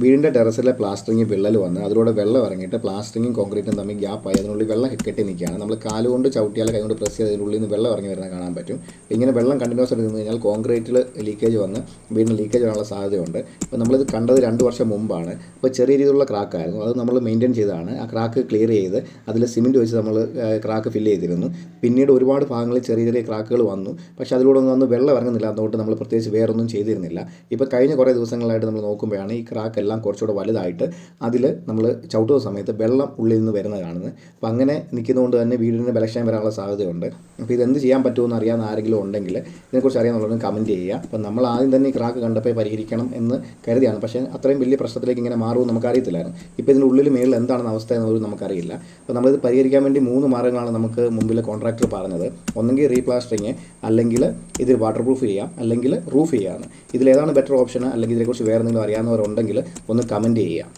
വീടിന്റെ ടെറസിലെ പ്ലാസ്റ്ററിങ് വിള്ളൽ വന്ന് അതിലൂടെ വെള്ളം ഇറങ്ങിയിട്ട് പ്ലാസ്റ്ററിങ്ങും കോൺക്രീറ്റും തമ്മിൽ ഗ്യാപ്പായി അതിനുള്ളിൽ വെള്ളം കെട്ടി നിൽക്കുകയാണ്. നമ്മൾ കാലുകൊണ്ട് ചവിട്ടിയാൽ കൈകൊണ്ട് പ്രസ് ചെയ്ത് അതിനുള്ളിൽ നിന്ന് വെള്ളം ഇറങ്ങി വരുന്നത് കാണാൻ പറ്റും. ഇങ്ങനെ വെള്ളം കണ്ടിന്യൂസ് ആയിട്ട് നിന്ന് കഴിഞ്ഞാൽ കോൺക്രീറ്റിൽ ലീക്കേജ് വന്ന് വീടിന് ലീക്കേജ് വരാനുള്ള സാധ്യതയുണ്ട്. അപ്പോൾ നമ്മളിത് കണ്ടത് രണ്ട് വർഷം മുമ്പാണ്. അപ്പോൾ ചെറിയ രീതിയിലുള്ള ക്രാക്കായിരുന്നു അത് നമ്മൾ മെയിന്റെയിൻ ചെയ്തതാണ്. ആ ക്രാക്ക് ക്ലിയർ ചെയ്ത് അതിൽ സിമെന്റ് വെച്ച് നമ്മൾ ക്രാക്ക് ഫില്ല് ചെയ്തിരുന്നു. പിന്നീട് ഒരുപാട് ഭാഗങ്ങളിൽ ചെറിയ ചെറിയ ക്രാക്കുകൾ വന്നു. പക്ഷേ അതിലൂടെ ഒന്നും വെള്ളം ഇറങ്ങുന്നില്ല. അതുകൊണ്ട് നമ്മൾ പ്രത്യേകിച്ച് വേറൊന്നും ചെയ്തിരുന്നില്ല. ഇപ്പോൾ കഴിഞ്ഞ കുറേ ദിവസങ്ങളായിട്ട് നമ്മൾ നോക്കുമ്പോഴാണ് ഈ ക്രാക്ക് എല്ലാം കുറച്ചുകൂടെ വലുതായിട്ട് അതിൽ നമ്മൾ ചവിട്ടുന്ന സമയത്ത് വെള്ളം ഉള്ളിൽ നിന്ന് വരുന്ന കാണുന്നത്. അപ്പോൾ അങ്ങനെ നിൽക്കുന്നതുകൊണ്ട് തന്നെ വീടിന് ബലക്ഷയം വരാനുള്ള സാധ്യതയുണ്ട്. അപ്പോൾ ഇതെന്ത് ചെയ്യാൻ പറ്റുമെന്ന് അറിയാൻ ആരെങ്കിലും ഉണ്ടെങ്കിൽ ഇതിനെക്കുറിച്ച് അറിയാമെന്നുള്ളത് കമന്റ് ചെയ്യുക. അപ്പോൾ നമ്മൾ ആദ്യം തന്നെ ഈ ക്രാക്ക് കണ്ടപ്പോൾ പരിഹരിക്കണം എന്ന് കരുതിയാണ്. പക്ഷേ അത്രയും വലിയ പ്രശ്നത്തിലേക്ക് ഇങ്ങനെ മാറുമെന്ന് നമുക്കറിയത്തില്ലായിരുന്നു. ഇപ്പോൾ ഇതിന്റെ ഉള്ളിൽ മേളിൽ എന്താണെന്ന് അവസ്ഥ എന്നൊരു നമുക്കറിയില്ല. അപ്പോൾ നമ്മളിത് പരിഹരിക്കാൻ വേണ്ടി മൂന്ന് മാർഗങ്ങളാണ് നമുക്ക് മുമ്പിലെ കോൺട്രാക്ടർ പറഞ്ഞത്. ഒന്നെങ്കിൽ റീപ്ലാസ്റ്ററിങ് അല്ലെങ്കിൽ ഇത് വാട്ടർ പ്രൂഫ് ചെയ്യാം. അല്ലെങ്കിൽ റൂഫ് ചെയ്യാം. ഇതിലേതാണ് ബെറ്റർ ഓപ്ഷൻ അല്ലെങ്കിൽ ഇതിനെക്കുറിച്ച് വേറെ എന്തെങ്കിലും അറിയാവുന്നവരുണ്ടെങ്കിൽ ഒന്ന് കമന്റ് ചെയ്യുക